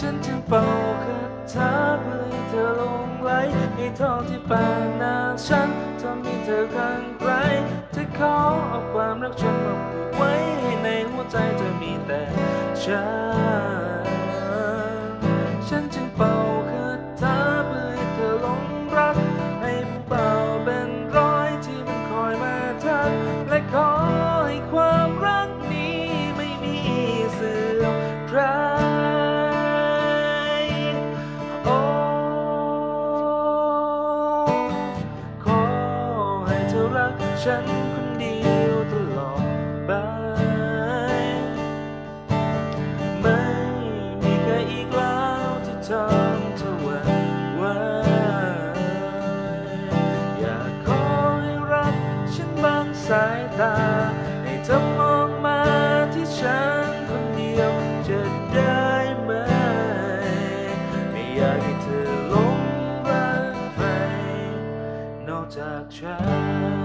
ฉันจึงเป่าคาถาเพื่อให้เธอลงไหลให้ทองที่ปานหน้าฉันทำให้เธอคลั่งไคล้จะขอเอาความรักฉันมาผูกไว้ให้ในหัวใจเธอมีแต่ฉัน รักฉันคนเดียวตลอดไป ไม่มีใครอีกแล้วที่ทำเธอหวั่นไหวอยากขอให้รักฉันบางสายตา ให้เธอมองมาที่ฉันคนเดียวจะได้ไหม ไม่อยากให้เธอหลงรักใครนอกจากฉัน